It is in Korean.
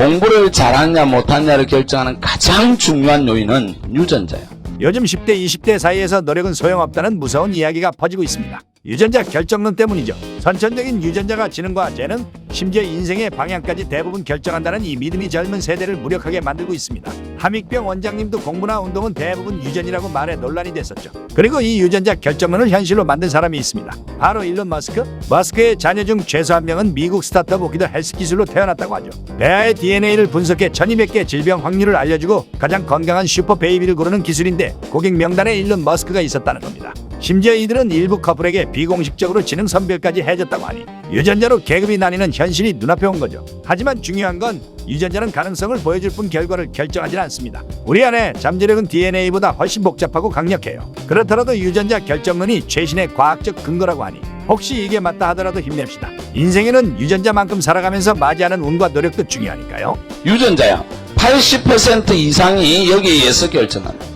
공부를 잘하느냐 못하느냐를 결정하는 가장 중요한 요인은 유전자예요. 요즘 10대, 20대 사이에서 노력은 소용없다는 무서운 이야기가 퍼지고 있습니다. 유전자 결정론 때문이죠. 선천적인 유전자가 지능과 재능, 심지어 인생의 방향까지 대부분 결정한다는 이 믿음이 젊은 세대를 무력하게 만들고 있습니다. 함익병 원장님도 공부나 운동은 대부분 유전이라고 말해 논란이 됐었죠. 그리고 이 유전자 결정론을 현실로 만든 사람이 있습니다. 바로 일론 머스크? 머스크의 자녀 중 최소 한 명은 미국 스타트업 오키드 헬스 기술로 태어났다고 하죠. 배아의 DNA를 분석해 1200개 질병 확률을 알려주고 가장 건강한 슈퍼 베이비를 고르는 기술인데 고객 명단에 일론 머스크가 있었다는 겁니다. 심지어 이들은 일부 커플에게 비공식적으로 지능 선별까지 해줬다고 하니 유전자로 계급이 나뉘는 현실이 눈앞에 온 거죠. 하지만 중요한 건 유전자는 가능성을 보여줄 뿐 결과를 결정하지 않습니다. 우리 안에 잠재력은 DNA보다 훨씬 복잡하고 강력해요. 그렇더라도 유전자 결정론이 최신의 과학적 근거라고 하니 혹시 이게 맞다 하더라도 힘냅시다. 인생에는 유전자만큼 살아가면서 맞이하는 운과 노력도 중요하니까요. 유전자요. 80% 이상이 여기에 의해서 결정합니다.